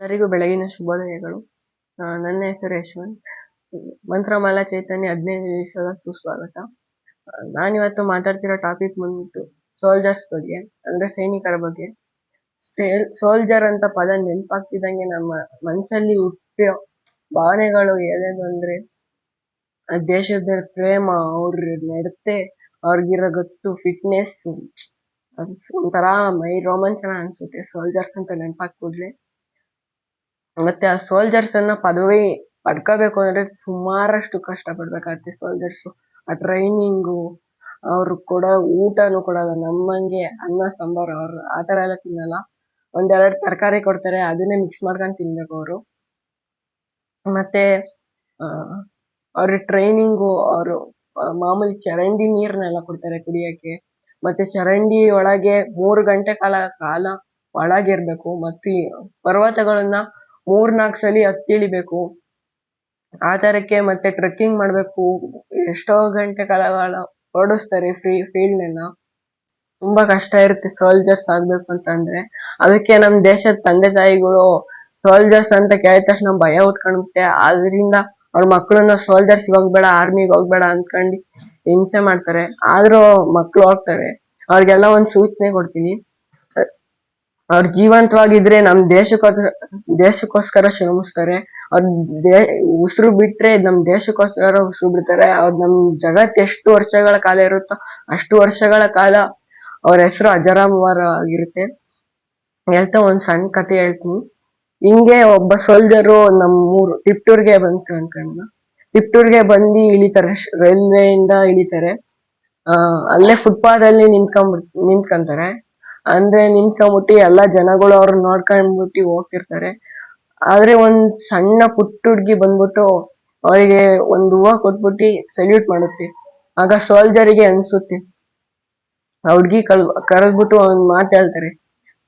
ಎಲ್ಲರಿಗೂ ಬೆಳಗಿನ ಶುಭೋದಯಗಳು. ನನ್ನ ಹೆಸರು ಯಶವಂತ್. ಮಂತ್ರಮಾಲಾ ಚೈತನ್ಯ ಹದಿನೈದು ದಿವಸದ ಸುಸ್ವಾಗತ. ನಾನಿವತ್ತು ಮಾತಾಡ್ತಿರೋ ಟಾಪಿಕ್ ಬಂದ್ಬಿಟ್ಟು ಸೋಲ್ಜರ್ಸ್ ಬಗ್ಗೆ, ಅಂದ್ರೆ ಸೈನಿಕರ ಬಗ್ಗೆ. ಸೋಲ್ಜರ್ ಅಂತ ಪದ ನೆನಪಾಗ್ತಿದ್ದಂಗೆ ನಮ್ಮ ಮನಸ್ಸಲ್ಲಿ ಹುಟ್ಟಿರೋ ಭಾವನೆಗಳು ಏನೇನು ಅಂದ್ರೆ ದೇಶದ ಪ್ರೇಮ, ಅವ್ರ ನಡತೆ, ಅವ್ರಿಗಿರೋ ಗೊತ್ತು ಫಿಟ್ನೆಸ್ ಅದು ಒಂಥರ ಮೈ ರೋಮಾಂಚನ ಅನ್ಸುತ್ತೆ ಸೋಲ್ಜರ್ಸ್ ಅಂತ ನೆನಪಾಗ್ ಕೂಡ್ಲೆ. ಮತ್ತೆ ಆ ಸೋಲ್ಜರ್ಸ್ ಅನ್ನ ಪದವಿ ಪಡ್ಕೋಬೇಕು ಅಂದ್ರೆ ಸುಮಾರಷ್ಟು ಕಷ್ಟ ಪಡ್ಬೇಕಾಗತ್ತೆ ಸೋಲ್ಜರ್ಸ್ ಆ ಟ್ರೈನಿಂಗು ಅವ್ರು ಕೂಡ ಊಟನೂ ಕೊಡಲ್ಲ, ನಮ್ಮಂಗೆ ಅನ್ನ, ಸಾಂಬಾರ್, ಅವ್ರು ಆತರ ಎಲ್ಲ ತಿನ್ನಲ್ಲ. ಒಂದೆರಡು ತರಕಾರಿ ಕೊಡ್ತಾರೆ, ಅದನ್ನೇ ಮಿಕ್ಸ್ ಮಾಡ್ಕೊಂಡು ತಿನ್ಬೇಕು ಅವರು. ಮತ್ತೆ, ಆ ಅವ್ರ ಟ್ರೈನಿಂಗು ಅವರು ಮಾಮೂಲಿ ಚರಂಡಿ ನೀರ್ನೆಲ್ಲ ಕೊಡ್ತಾರೆ ಕುಡಿಯಕ್ಕೆ. ಮತ್ತೆ ಚರಂಡಿ ಒಳಗೆ ಮೂರು ಗಂಟೆ ಕಾಲ ಕಾಲ ಒಳಗಿರ್ಬೇಕು ಮತ್ತೆ ಪರ್ವತಗಳನ್ನ ಮೂರ್ನಾಲ್ಕು ಸಲ ಹತ್ತಿ ಇಳಿಬೇಕು ಆ ಥರಕ್ಕೆ ಮತ್ತೆ ಟ್ರೆಕ್ಕಿಂಗ್ ಮಾಡಬೇಕು. ಎಷ್ಟೋ ಗಂಟೆ ಕಾಲಗಳ ಓಡಿಸ್ತಾರೆ ಫ್ರೀ ಫೀಲ್ಡ್ನೆಲ್ಲ ತುಂಬಾ ಕಷ್ಟ ಇರುತ್ತೆ ಸೋಲ್ಜರ್ಸ್ ಆಗ್ಬೇಕು ಅಂತಂದ್ರೆ ಅದಕ್ಕೆ ನಮ್ಮ ದೇಶದ ತಂದೆ ತಾಯಿಗಳು ಸೋಲ್ಜರ್ಸ್ ಅಂತ ಕೇಳಿದ ತಕ್ಷಣ ಭಯ ಉಟ್ಕೊಂಡ್ಬಿಟ್ಟೆ ಆದ್ರಿಂದ ಅವ್ರ ಮಕ್ಕಳನ್ನ ಸೋಲ್ಜರ್ಸ್ ಹೋಗ್ಬೇಡ ಆರ್ಮಿಗೆ ಹೋಗ್ಬೇಡ ಅಂದ್ಕೊಂಡು ಹಿಂಸೆ ಮಾಡ್ತಾರೆ. ಆದ್ರೂ ಮಕ್ಕಳು ಹೋಗ್ತಾರೆ ಅವ್ರಿಗೆಲ್ಲ ಒಂದು ಸೂಚನೆ ಕೊಡ್ತೀನಿ. ಅವ್ರ ಜೀವಂತವಾಗಿದ್ರೆ ನಮ್ ದೇಶಕ್ಕೋಸ್ಕರ ದೇಶಕ್ಕೋಸ್ಕರ ಶ್ರಮಿಸ್ತಾರೆ ಅವ್ರ ದೇ, ಉಸಿರು ಬಿಟ್ರೆ ನಮ್ ದೇಶಕ್ಕೋಸ್ಕರ ಉಸಿರು ಬಿಡ್ತಾರೆ. ಅವ್ರ್ ನಮ್ ಜಗತ್ ಎಷ್ಟು ವರ್ಷಗಳ ಕಾಲ ಇರುತ್ತೋ ಅಷ್ಟು ವರ್ಷಗಳ ಕಾಲ ಅವ್ರ ಹೆಸರು ಅಜರಾಮವಾರ ಆಗಿರುತ್ತೆ. ಹೇಳ್ತಾ ಒಂದ್ ಸಣ್ಣ ಕತೆ ಹೇಳ್ತೀನಿ. ಹಿಂಗೆ ಒಬ್ಬ ಸೋಲ್ಜರು ನಮ್ಮೂರು ತಿಪ್ಟೂರ್ಗೆ ಬಂತು ಅನ್ಕೊಂಡ ತಿಪ್ಟೂರ್ಗೆ ಬಂದು ಇಳಿತಾರೆ ರೈಲ್ವೆ ಇಂದ ಇಳಿತಾರೆ. ಅಹ್ ಅಲ್ಲೇ ಫುಟ್ಪಾತ್ ಅಲ್ಲಿ ನಿಂತ್ಕೊಂಡ್ ನಿಂತ್ಕೊಂತಾರೆ. ಅಂದ್ರೆ ನಿಂತ್ಕೊಂಡ್ಬಿಟ್ಟು ಎಲ್ಲಾ ಜನಗಳು ಅವ್ರನ್ನ ನೋಡ್ಕೊಂಡ್ಬಿಟ್ಟು ಹೋಗ್ತಿರ್ತಾರೆ. ಆದ್ರೆ ಒಂದ್ ಸಣ್ಣ ಪುಟ್ಟ ಹುಡ್ಗಿ ಬಂದ್ಬಿಟ್ಟು ಅವರಿಗೆ ಒಂದು ಹೂವ ಕೊಟ್ಬಿಟ್ಟು ಸಲ್ಯೂಟ್ ಮಾಡುತ್ತೆ. ಆಗ ಸೋಲ್ಜರಿಗೆ ಅನ್ಸುತ್ತೆ. ಆ ಹುಡ್ಗಿ ಕಳ್ ಕರೆದ್ಬಿಟ್ಟು ಒಂದ್ ಮಾತ್ ಹೇಳ್ತಾರೆ.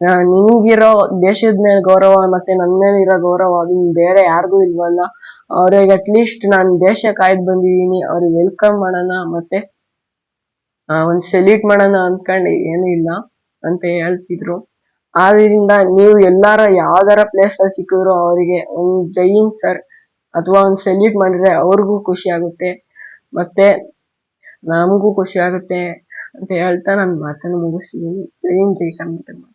ಆ, ನಿನ್ಗಿರೋ ದೇಶದ ಮೇಲೆ ಗೌರವ ಮತ್ತೆ ನನ್ ಮೇಲೆ ಇರೋ ಗೌರವ ಅದು ಬೇರೆ ಯಾರಿಗೂ ಇಲ್ವಲ್ಲ. ಅವ್ರಿಗೆ ಅಟ್ಲೀಸ್ಟ್ ನಾನ್ ದೇಶ ಕಾಯ್ದ್ ಬಂದಿದೀನಿ ಅವ್ರಿಗೆ ವೆಲ್ಕಮ್ ಮಾಡೋಣ ಮತ್ತೆ ಒಂದ್ ಸೆಲ್ಯೂಟ್ ಮಾಡೋಣ ಅನ್ಕೊಂಡು ಏನು ಇಲ್ಲ. ಅಂತ ಹೇಳ್ತಿದ್ರು. ಆದ್ರಿಂದ ನೀವು ಎಲ್ಲಾರ ಯಾವ್ದಾರ ಪ್ಲೇಸ್ ಅಲ್ಲಿ ಸಿಕ್ಕಿದ್ರು ಅವರಿಗೆ ಒಂದ್ ಜೈನ್ ಸರ್ ಅಥವಾ ಒಂದ್ ಸೆಲ್ಯೂಟ್ ಮಾಡಿದ್ರೆ ಅವ್ರಿಗೂ ಖುಷಿ ಆಗುತ್ತೆ. ಮತ್ತೆ ನಮಗೂ ಖುಷಿ ಆಗುತ್ತೆ ಅಂತ ಹೇಳ್ತಾ ನನ್ ಮಾತನ್ನು ಮುಗಿಸ್ತೀನಿ. ಜೈನ್ ಜೈ ಕರ್ನಾಟಕ.